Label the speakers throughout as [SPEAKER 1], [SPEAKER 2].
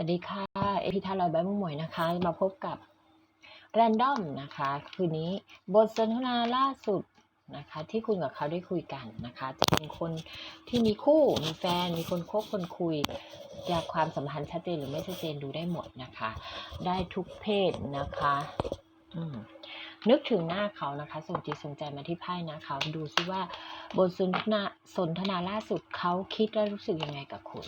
[SPEAKER 1] วัสดีค่ะ เอพิทาลอยใบมุมหมวยนะคะ มาพบกับแรนดอมนะคะ คืนนี้บทสนทนาล่าสุดนะคะ ที่คุณกับเขาได้คุยกันนะคะ จะเป็นคนที่มีคู่ มีแฟน มีคนคบคนคุยจากความสัมพันธ์ชัดเจนหรือไม่ชัดเจนดูได้หมดนะคะ ได้ทุกเพศนะคะนึกถึงหน้าเขานะคะส่งจิตส่งใจมาที่ไพ่นะคะดูซิว่าบทสนทนาสนทนาล่าสุดเขาคิดและรู้สึกยังไงกับคุณ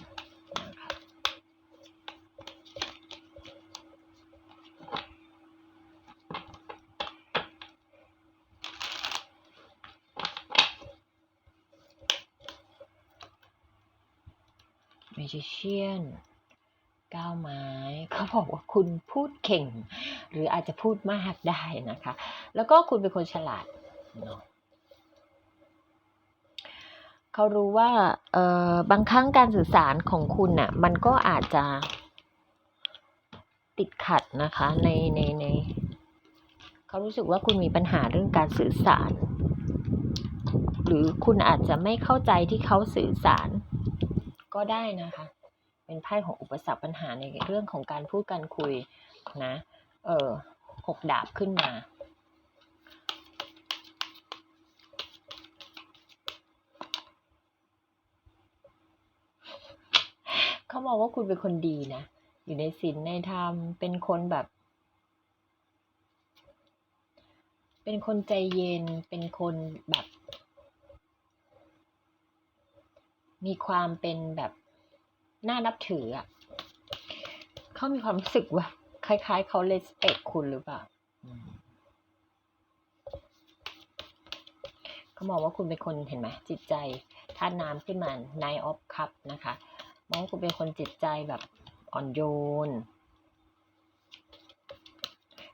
[SPEAKER 1] เมจิเชียนก้าวไม้เขาบอกว่าคุณพูดเก่ง หรืออาจจะพูดมากได้นะคะ แล้วก็คุณเป็นคนฉลาดเนาะเขารู้ว่าเออบางครั้งการสื่อสารของคุณน่ะมันก็อาจจะติดขัดนะคะในในในเขารู้สึกว่าคุณมีปัญหาเรื่องการสื่อสาร หรือคุณอาจจะไม่เข้าใจที่เขาสื่อสาร ก็ได้นะคะ เป็นไพ่ของอุปสรรคปัญหาในเรื่องของการพูดการคุยนะ เออหกดาบขึ้นมาเขามองว่าคุณเป็นคนดีนะ อยู่ในศีลในธรรม เป็นคนแบบ เป็นคนใจเย็น เป็นคนแบบ มีความเป็นแบบน่านับถืออะเขามีความรู้สึกว่า คล้ายๆเขาเลสเปกคุณหรือเปล่าเขามองว่าคุณเป็นคนเห็นไหมจิตใจธาน้ำขึ้นมา Nine of Cup นะคะมองว่าคุณเป็นคนจิตใจแบบอ่อนโยน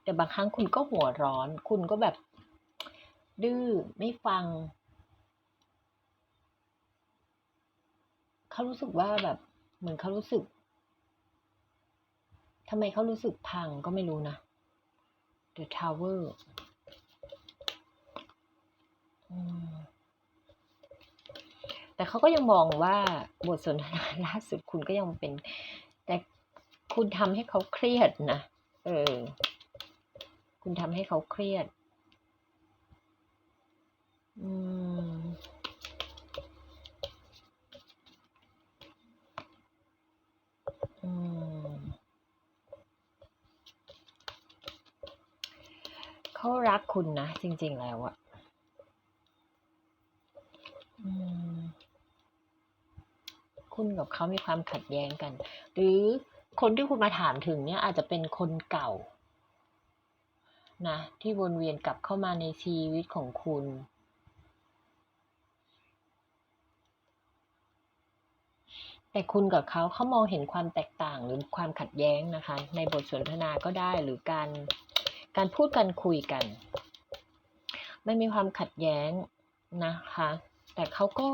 [SPEAKER 1] แต่บางครั้งคุณก็หัวร้อน คุณก็แบบดื้อไม่ฟัง เขารู้สึกว่าแบบ เหมือนเขารู้สึกทำไมเขารู้สึกพังก็ไม่รู้นะ The Tower อืมแต่เขาก็ยังมองว่าบทสนทนาล่าสุดคุณก็ยังเป็น แต่คุณทำให้เขาเครียดนะ เออ คุณทำให้เขาเครียด อืม เขารักคุณนะ จริง ๆ แล้วอะอคุณกับเขามีความขัดแย้งกัน หรือคนที่คุณมาถามถึงเนี่ยอาจจะเป็นคนเก่า นะ ที่วนเวียนกลับเข้ามาในชีวิตของคุณแต่คุณกับเขาเขามองเห็นความแตกต่างหรือความขัดแย้งนะคะ ในบทสนทนาก็ได้หรือการ การพูดกันคุยกัน ไม่มีความขัดแย้งนะคะ แต่เขาก็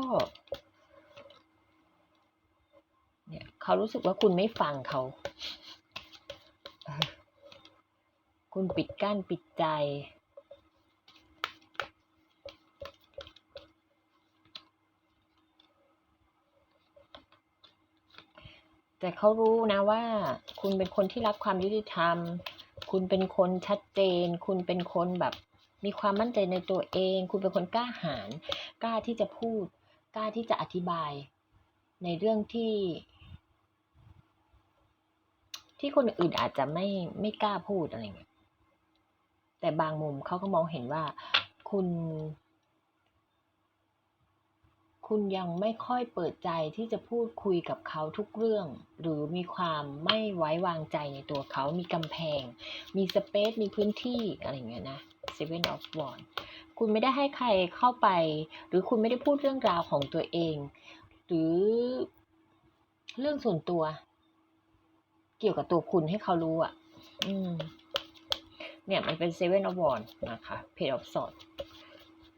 [SPEAKER 1] เนี่ยเขารู้สึกว่าคุณไม่ฟังเขา คุณปิดกั้นปิดใจแต่เขารู้นะว่าคุณเป็นคนที่รักความยุติธรรม คุณเป็นคนชัดเจน คุณเป็นคนแบบมีความมั่นใจในตัวเอง คุณเป็นคนกล้าหาญกล้าที่จะพูด กล้าที่จะอธิบาย ในเรื่องที่ ที่คนอื่นอาจจะไม่ไม่กล้าพูดอะไรเงี้ยแต่บางมุมเขาก็มองเห็นว่าคุณ คุณยังไม่ค่อยเปิดใจที่จะพูดคุยกับเขาทุกเรื่อง หรือมีความไม่ไว้วางใจในตัวเขา มีกำแพง มีสเปซ มีพื้นที่อะไรเงี้ยนะ Seven of Wands คุณไม่ได้ให้ใครเข้าไป หรือคุณไม่ได้พูดเรื่องราวของตัวเอง หรือเรื่องส่วนตัว เกี่ยวกับตัวคุณให้เขารู้อะอืมเนี่ยมันเป็น Seven of Wands นะคะ Page of Swords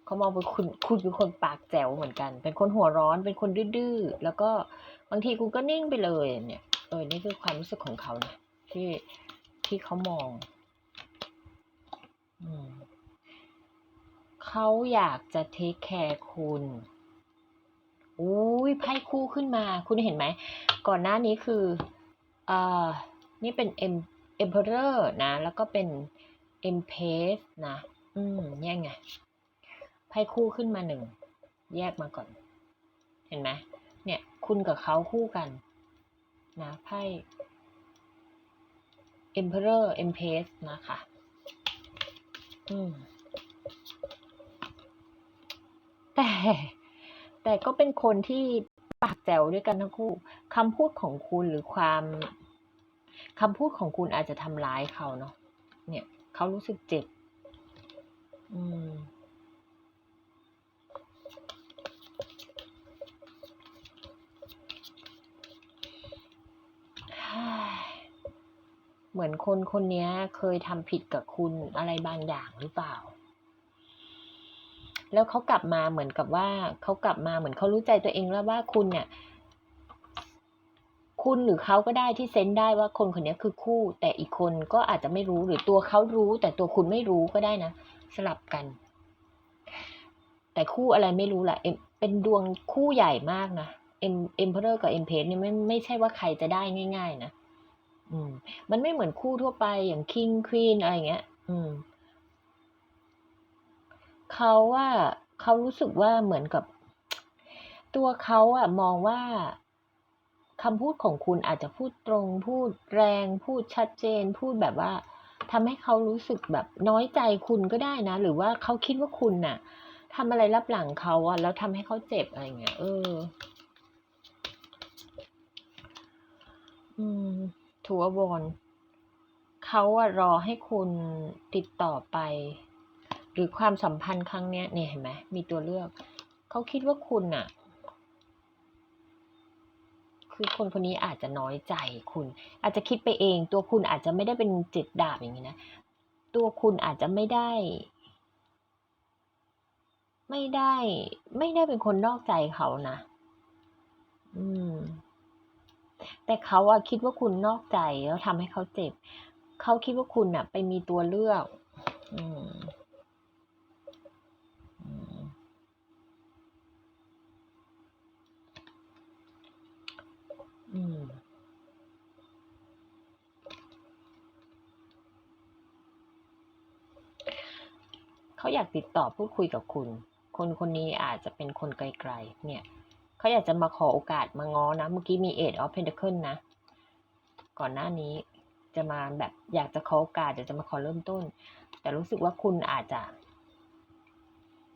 [SPEAKER 1] เขามองเป็นคุณคุณเป็นคนปากแจ๋วเหมือนกัน เป็นคนหัวร้อน เป็นคนดื้อๆ แล้วก็บางทีคุณก็นิ่งไปเลยเนี่ย เออ นี่คือความรู้สึกของเขานะที่ที่เขามอง อืมเขาอยากจะเทคแคร์คุณอุ้ยไพ่คู่ขึ้นมา คุณเห็นไหม ก่อนหน้านี้คืออ่านี่เป็น em emperor นะ แล้วก็เป็น empress นะ อืมเนี่ยไง พ่คู่ขึ้นมาหนึ่งแยกมาก่อน เห็นไหมเนี่ยคุณกับเขาคู่กันนะไพ่ emperor empress นะคะอืมแต่แต่ก็เป็นคนที่ปากแจ๋วด้วยกันทั้งคู่คำพูดของคุณหรือความคำพูดของคุณอาจจะทำร้ายเขาเนาะเนี่ย เขารู้สึกเจ็บ อืม เหมือนคนคนนี้เคยทำผิดกับคุณอะไรบางอย่างหรือเปล่า แล้วเขากลับมาเหมือนกับว่าเขากลับมาเหมือนเขารู้ใจตัวเองแล้วว่าคุณเนี่ย คุณหรือเขาก็ได้ที่เซนได้ว่าคนคนนี้คือคู่ แต่อีกคนก็อาจจะไม่รู้หรือตัวเขารู้ แต่ตัวคุณไม่รู้ก็ได้นะ สลับกัน แต่คู่อะไรไม่รู้แหละเอ็มเป็นดวงคู่ใหญ่มากนะเอ็มเอ็มเพอร์กับเอ็มเพสเนี่ยไม่ไม่ใช่ว่าใครจะได้ง่าย ๆ นะ อืม มันไม่เหมือนคู่ทั่วไปอย่างคิงควีนอะไรเงี้ย อืม เขาว่าเขารู้สึกว่าเหมือนกับ ตัวเขาอะมองว่าคำพูดของคุณอาจจะพูดตรง พูดแรง พูดชัดเจน พูดแบบว่าทำให้เขารู้สึกแบบน้อยใจคุณก็ได้นะ หรือว่าเขาคิดว่าคุณน่ะทำอะไรรับหลังเขาอะแล้วทำให้เขาเจ็บอะไรเงี้ยเออ อืม ถือว่าบอลเขาอะรอให้คุณติดต่อไป หรือความสัมพันธ์ครั้งเนี้ยเนี่ยเห็นไหมมีตัวเลือกเขาคิดว่าคุณอะคือคนคนนี้อาจจะน้อยใจคุณ อาจจะคิดไปเอง ตัวคุณอาจจะไม่ได้เป็นเจ็ดดาบอย่างนี้นะ ตัวคุณอาจจะไม่ได้ ไม่ได้ ไม่ได้เป็นคนนอกใจเขานะ อืม แต่เขาอะคิดว่าคุณนอกใจแล้วทำให้เขาเจ็บ เขาคิดว่าคุณอะไปมีตัวเลือกอืมอืมอืมเขาอยากติดต่อพูดคุยกับคุณ คนคนนี้อาจจะเป็นคนไกลๆ เนี่ย เขาอยากจะมาขอโอกาสมาง้อนะ เมื่อกี้มีเอ็ดออฟเพนเ c เคิลนะ ก่อนหน้านี้จะมาแบบอยากจะขอโอกาสอยากจะมาขอเริ่มต้น แต่รู้สึกว่าคุณอาจจะ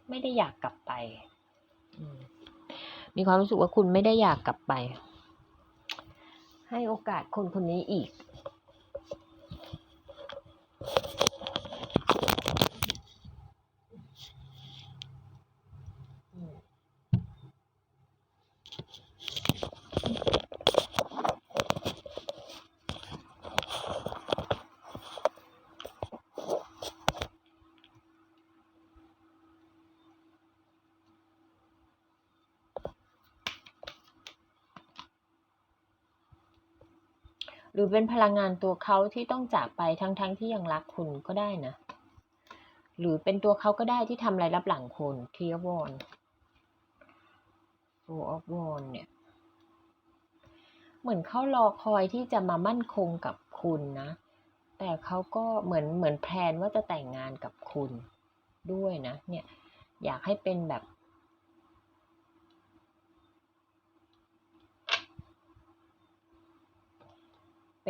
[SPEAKER 1] ไม่ได้อยากกลับไป มีความรู้สึกว่าคุณไม่ได้อยากกลับไป ให้โอกาสคนคนนี้อีก รือเป็นพลังงานตัวเขาที่ต้องจากไปทั้งๆทที่ยังรักคุณก็ได้นะ หรือเป็นตัวเขาก็ได้ที่ทำอะไรรับหลังคุณเทียวอนโฟออฟวอนเนี่ย เหมือนเขารอคอยที่จะมามั่นคงกับคุณนะ แต่เขาก็เหมือนเหมือนแพลนว่าจะแต่งงานกับคุณด้วยนะ เนี่ย อยากให้เป็นแบบ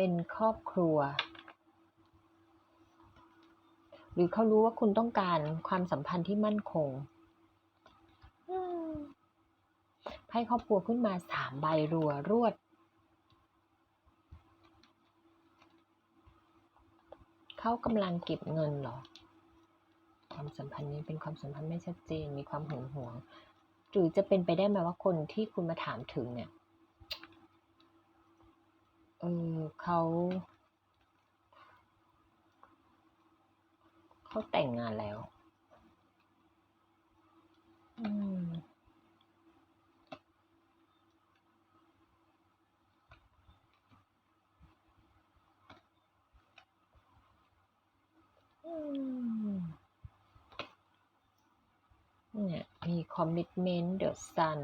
[SPEAKER 1] เป็นครอบครัว หรือเขารู้ว่าคุณต้องการความสัมพันธ์ที่มั่นคงไพ่ครอบครัวขึ้นมาสามใบรัวรวด เขากำลังเก็บเงินเหรอ ความสัมพันธ์นี้เป็นความสัมพันธ์ไม่ชัดเจนมีความหึงหวงหรือจะเป็นไปได้ไหมว่าคนที่คุณมาถามถึงเนี่ย เออเขาเขาแต่งงานแล้ว อืมเนี่ยมีคอมมิ t เมนต์เดอะซัน